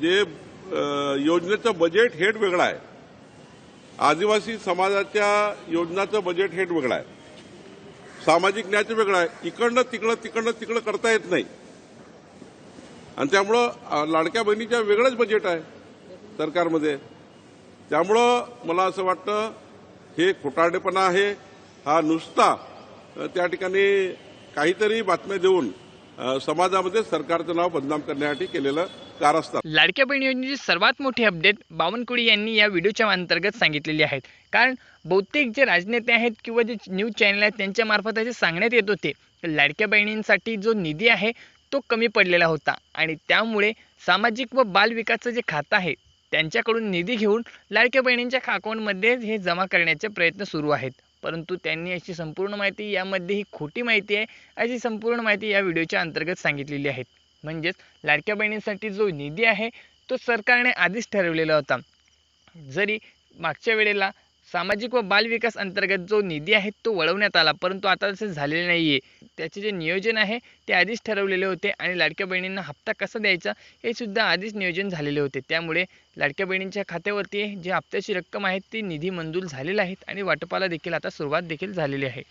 जे योजनेचं budget head वेगळं आहे. आदिवासी समाजाच्या योजनाचं बजेट हेड वेगळं आहे. सामाजिक न्यायाचं वेगळं आहे. इकडनं तिकडं तिकडनं तिकडं करता येत नाही. आणि त्यामुळं लाडक्या बहिणीच्या वेगळंच बजेट आहे सरकारमध्ये. त्यामुळं मला असं वाटतं हे खोटारडेपणा आहे. हा नुसता त्या ठिकाणी काहीतरी बातम्या देऊन समाजामध्ये सरकारचं नाव बदनाम करण्यासाठी केलेलं कारस्थान लाडक्या बहीण योजनेची सर्वात मोठी अपडेट बावनकुळे यांनी या व्हिडिओच्या अंतर्गत सांगितलेली आहेत. कारण बहुतेक जे राजनेते आहेत किंवा जे न्यूज चॅनल आहेत त्यांच्या मार्फत असे सांगण्यात येत होते लाडक्या बहिणींसाठी जो निधी आहे तो कमी पडलेला होता. आणि त्यामुळे सामाजिक व बालविकासचं जे खातं आहे त्यांच्याकडून निधी घेऊन लाडक्या बहिणींच्या अकाउंटमध्ये हे जमा करण्याचे प्रयत्न सुरू आहेत. परंतु त्यांनी अशी संपूर्ण माहिती यामध्ये ही खोटी माहिती आहे अशी संपूर्ण माहिती या व्हिडिओच्या अंतर्गत सांगितलेली आहे. म्हणजेच लाडक्या बहिणींसाठी जो निधी आहे तो सरकारने आधीच ठरवलेला होता. जरी मागच्या वेळेला सामाजिक व बालविकास अंतर्गत जो निधी आहे तो वळवण्यात आला परंतु आता तसे झालेले नाही आहे त्याचे जे नियोजन आहे ते आधीच ठरवलेले होते आणि लाडक्या बहिणींना हप्ता कसा द्यायचा हे सुद्धा आधीच नियोजन झालेले होते. त्यामुळे लाडक्या बहिणींच्या खात्यावरती जी हप्त्याची रक्कम आहे ती निधी मंजूर झालेला आहे आणि वाटपाला देखील आता सुरुवात देखील झालेली आहे.